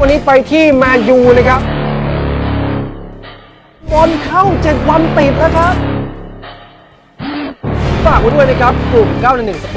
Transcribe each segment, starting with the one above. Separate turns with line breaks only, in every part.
วันนี้ไปที่แมนยูนะครับ บอลเข้าเจ็ดวันติดนะครับ ฝากไว้ด้วยนะครับ กลุ่ม 911สป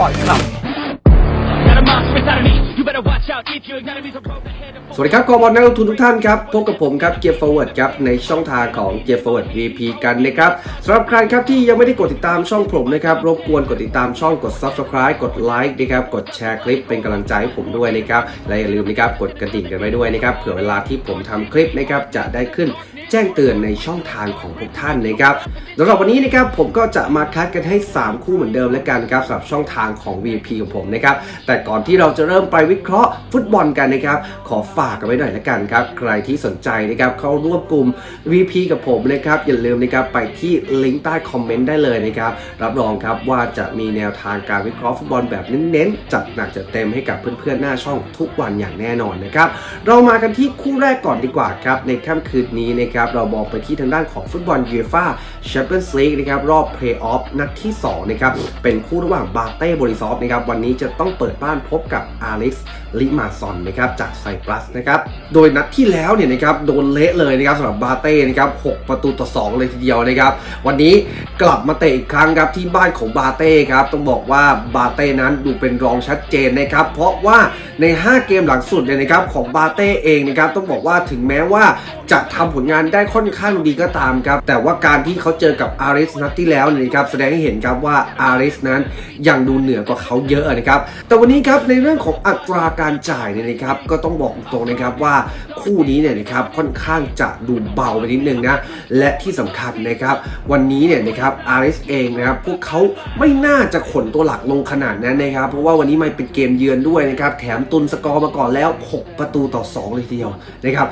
สวัสดีครับกอบอลนักลงทุนทุกท่านครับพบกับผมครับเกียร์ Forward ครับในช่องทางของเกียร์ Forward VP กันนะครับสำหรับใครครับที่ยังไม่ได้กดติดตามช่องผมนะครับรบกวนกดติดตามช่องกด Subscribe กดไลค์นะครับกดแชร์คลิปเป็นกำลังใจให้ผมด้วยนะครับและอย่าลืมนะครับกดกระดิ่งกันไว้ด้วยนะครับเผื่อเวลาที่ผมทำคลิปนะครับจะได้ขึ้น แจ้งเตือนในช่องทางของทุกท่านนะครับสำหรับวันนี้นะครับผมก็จะมาคัดกันให้ 3 คู่เหมือนเดิมแล้วกันครับสำหรับช่องทางของ VP ของผมนะครับแต่ก่อนที่เราจะเริ่มไปวิเคราะห์ฟุตบอลกันนะครับขอฝากกันไว้หน่อยละกันครับใครที่สนใจนะครับเข้าร่วมกลุ่ม VP กับผมนะครับอย่าลืมนะครับไปที่ลิงก์ใต้คอมเมนต์ได้เลยนะครับรับรองครับว่าจะมีแนวทางการวิเคราะห์ฟุตบอลแบบเน้นๆจัดหนักจัดเต็มให้กับเพื่อนๆหน้าช่องทุกวันอย่างแน่นอนนะครับเรามากันที่คู่แรกก่อนดีกว่าครับในค่ำคืนนี้นะครับเรามองไปที่ทางด้านของฟุตบอลยูฟ่าแชมเปี้ยนส์ลีกนะครับรอบเพลย์ออฟนัดที่2นะครับเป็นคู่ระหว่างบาเต้บริซอฟนะครับวันนี้จะต้องเปิดบ้านพบกับอาริสลิมาซอนนะครับจากไซปรัสนะครับโดยนัดที่แล้วเนี่ยนะครับโดนเละเลยนะครับสำหรับบาเต้นะครับ6ประตูต่อ 2 เลยทีเดียวนะครับวันนี้กลับมาเตะอีกครั้งครับที่บ้านของบาเต้ครับต้องบอกว่าบาเต้นั้นดูเป็นรองชัดเจนนะครับเพราะว่าใน 5 เกมหลังสุดเนี่ยนะครับของบาเต้เองนะครับต้องบอกว่าถึงแม้ว่าจะทำผลงานได้ค่อนข้างดีก็ตามครับ แต่ว่าการที่เขาเจอกับอาริสนัดที่แล้วเนี่ยนะครับแสดงให้เห็นครับว่าอาริสนั้นยังดูเหนือกว่าเขาเยอะนะครับแต่วันนี้ครับในเรื่องของอัตราการจ่ายเนี่ยนะครับก็ต้องบอกตรงนะครับว่าคู่นี้เนี่ยนะครับค่อนข้างจะดูเบาไปนิดนึงนะและที่สำคัญนะครับวันนี้เนี่ยนะครับอาริสเองนะครับพวกเขาไม่น่าจะขนตัวหลักลงขนาดนั้นนะครับเพราะว่าวันนี้มันเป็นเกมเยือนด้วยนะครับแถมตุนสกอร์มาก่อนแล้ว 6 ประตูต่อ 2 เลยทีเดียวนะครับ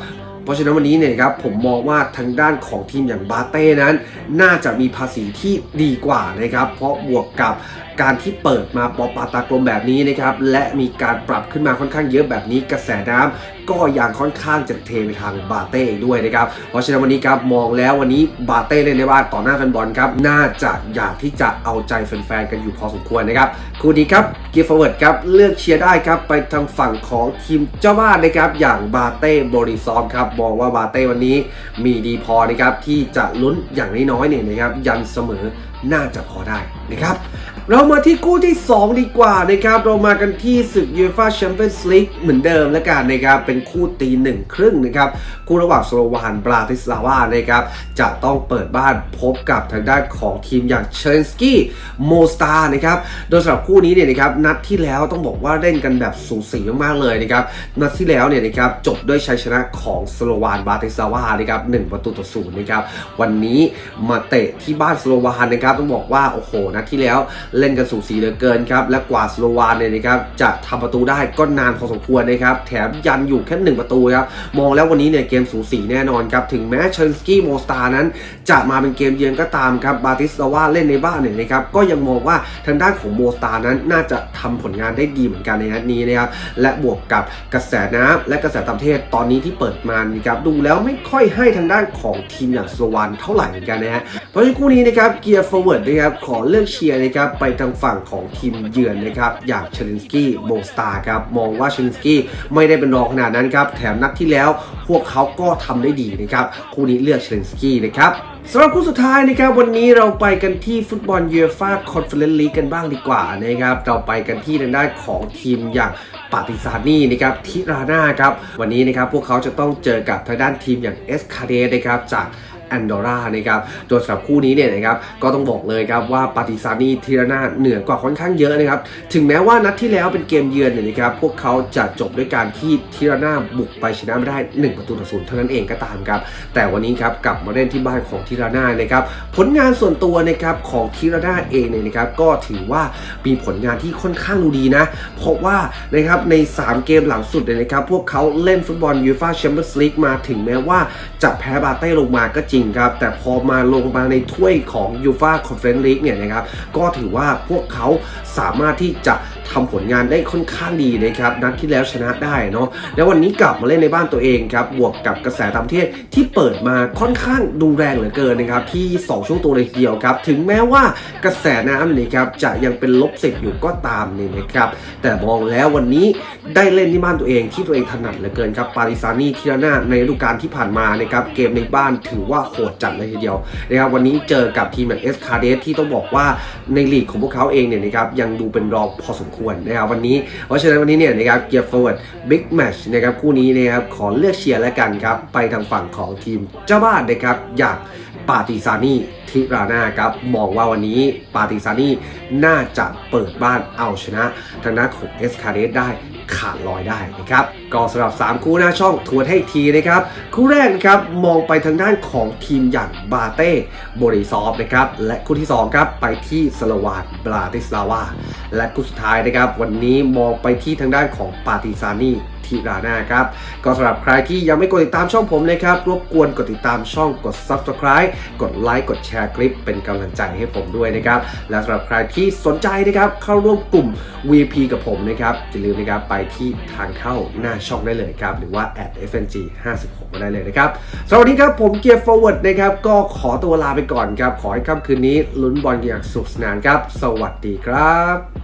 เพราะฉะนั้นวันนี้เนี่ยครับผมมองว่าทางด้านของทีมอย่างบาเต้นั้น น่าจะมีภาษีที่ดีกว่านะครับเพราะบวกกับการที่เปิดมาปอปาตากลมแบบนี้นะครับและมีการปรับขึ้นมาค่อนข้างเยอะแบบนี้กระแสน้ำก็ยังค่อนข้างจะเทไปทางบาเต้ด้วยนะครับเพราะฉะนั้นวันนี้ครับมองแล้ววันนี้บาเต้เล่นในบ้านต่อหน้าแฟนบอลครับน่าจะอยากที่จะเอาใจแฟนๆกันอยู่พอสมควรนะครับคู่นี้ครับกีฟเวิร์ดครับเลือกเชียร์ได้ครับไปทางฝั่งของทีมเจ้าบ้านนะครับอย่างบาเต้บริซอมครับมองว่าบาเต้วันนี้มีดีพอนะครับที่จะลุ้นอย่างน้อยๆเนี่ยนะครับยันเสมอน่าจะพอได้นะครับ เรามาที่คู่ที่ 2 ดีกว่านะครับ เรามากันที่ศึกยูฟ่าแชมเปี้ยนส์ลีกเหมือนเดิมแล้วกันนะครับ เป็นคู่ตีหนึ่งครึ่งนะครับ คู่ระหว่างสโลวานบราติสลาวานะครับ จะต้องเปิดบ้านพบกับทางด้านของทีมอย่างเชนสกี้โมสตานะครับ โดยสำหรับคู่นี้เนี่ยนะครับ นัดที่แล้วต้องบอกว่าเล่นกันแบบสูสีมากๆเลยนะครับ นัดที่แล้วเนี่ยนะครับจบด้วยชัยชนะของสโลวานบราติสลาวานะครับหนึ่งประตูต่อศูนย์นะครับ วันนี้มาเตะที่บ้านสโลวานนะครับ ต้องบอกว่าโอ้โห นัดที่แล้วเล่นกันสูสีเหลือเกินครับ และกว่าสโลวานเนี่ยนะครับจะทำประตูได้ก็นานพอสมควรนะครับ แถมยันอยู่แค่หนึ่งประตูครับ มองแล้ววันนี้เนี่ยเกมสูสีแน่นอนครับ ถึงแม้เชนสกี้โมสตานั้น จะมาเป็นเกมเยือนก็ตามครับ บาติสลาวาเล่นในบ้านเนี่ยนะครับ ก็ยังมองว่าทางด้านของโมสตานั้นน่าจะทำผลงานได้ดีเหมือนกันในนัดนี้นะครับ และบวกกับกระแสน้ำและกระแสต่างประเทศตอนนี้ที่เปิดมานะครับดูแล้วไม่ค่อยให้ทางด้านของทีมอย่างสโลวานเท่าไหร่เหมือนกันนะฮะ เพราะฉะนั้นคู่นี้นะครับเกียร์ฟอร์เวิร์ดนะครับขอเลือกเชียร์นะครับไปทางฝั่งของทีมเยือนนะครับอย่างเชลินสกี้โมสตาร์ครับมองว่าเชลินสกี้ไม่ได้เป็นรองขนาดนั้นครับแถมนัดที่แล้วพวกเขาก็ทำได้ดีนะครับคู่นี้เลือกเชลินสกี้นะครับสำหรับคู่สุดท้ายนะครับวันนี้เราไปกันที่ฟุตบอลยูฟ่าคอนเฟอเรนซ์ลีกกันบ้างดีกว่านะครับเราไปกันที่ทางด้านของทีมอย่างปาติซานีนะครับทิราน่าครับวันนี้นะครับพวกเขาจะต้องเจอกับทางด้านทีมอย่างเอสคาเดนะครับจาก แอนดอร่านะครับโดยสำหรับคู่นี้เนี่ยนะครับก็ต้องบอกเลยครับว่าปาติซานีทีรนาเหนือกว่าค่อนข้างเยอะนะครับถึงแม้ว่านัดที่แล้วเป็นเกมเยือนเนี่ยนะครับพวกเขาจะจบด้วยการที่ทีรนาบุกไปชนะไม่ได้ 1 ประตูต่อศูนย์เท่านั้นเองก็ตามครับแต่วันนี้ครับกลับมาเล่นที่บ้านของทีรนานะครับผลงานส่วนตัวนะครับของทีรนาเองเนี่ยนะครับก็ถือว่ามีผลงานที่ค่อนข้างดูดีนะ เพราะว่านะครับใน 3 เกมหลังสุดเนี่ยนะครับพวกเขาเล่นฟุตบอลยูฟ่าแชมเปี้ยนส์ลีกมาถึงแม้ว่าจะแพ้บาเต้ลงมาก็จริงครับ แต่พอมาลงมาในถ้วยของยูฟ่าคอนเฟอเรนซ์ลีกเนี่ยนะครับก็ถือว่าพวกเขาสามารถที่จะทำผลงานได้ค่อนข้างดีนะครับนัดที่แล้วชนะได้เนาะแล้ววันนี้กลับมาเล่นในบ้านตัวเองครับบวกกับกระแสตามประเทศที่เปิดมาค่อนข้างดูแรงเหลือเกินนะครับที่ 2 ช่วงตัวเลยเดียวครับ ถึงแม้ว่ากระแสน้ำนี่ครับจะยังเป็นลบสิบอยู่ก็ตามนี่นะครับแต่มองแล้ววันนี้ได้เล่นที่บ้านตัวเองที่ตัวเองถนัดเหลือเกินครับปาริซานีคิรานาในฤดูกาลที่ผ่านมานะครับเกมในบ้านถือว่าโหดจัดเลยทีเดียวนะครับวันนี้เจอกับทีมแบบเอสคาเดสที่ต้องบอกว่าในลีกของพวกเขาเองเนี่ยนะครับยังดูเป็นรองพอสมควรนะครับวันนี้เพราะฉะนั้นวันนี้เนี่ยนะครับเกียร์ฟอร์เวิร์ดบิ๊กแมชนะครับคู่นี้นะครับขอเลือกเชียร์แล้วกันครับไปทางฝั่งของทีมเจ้าบ้านนะครับอย่างปาติซานีทิรานาครับมองว่าวันนี้ปาติซานีน่าจะเปิดบ้านเอาชนะทางด้านของเอสคาเดสได้ ขาดลอยได้นะครับก็สำหรับ 3 คู่หน้าช่องทวนให้ทีนะครับ คู่แรกนะครับมองไปทางด้านของทีมอย่างบาเต้โบริซอฟนะครับและคู่ที่2ครับไปที่สโลวานบราติสลาวาและคู่สุดท้ายนะครับ วันนี้มองไปที่ทางด้านของปาติซานี ทีรานาครับ ก็สำหรับใครที่ยังไม่กดติดตามช่องผมนะครับ รบกวนกดติดตามช่องกด Subscribe กดไลค์กดแชร์คลิปเป็นกำลังใจให้ผมด้วยนะครับ และสำหรับใครที่สนใจนะครับเข้าร่วมกลุ่ม VP กับผมนะครับอย่าลืมนะครับไปที่ทางเข้าหน้าช่องได้เลยครับ หรือว่า @fng 56ก็ได้เลยนะครับสวัสดีครับผมเกียร์ forward นะครับก็ขอตัวลาไปก่อนครับ ขอให้ค่ำคืนนี้ลุ้นบอลอย่างสุขสนานครับ สวัสดีครับ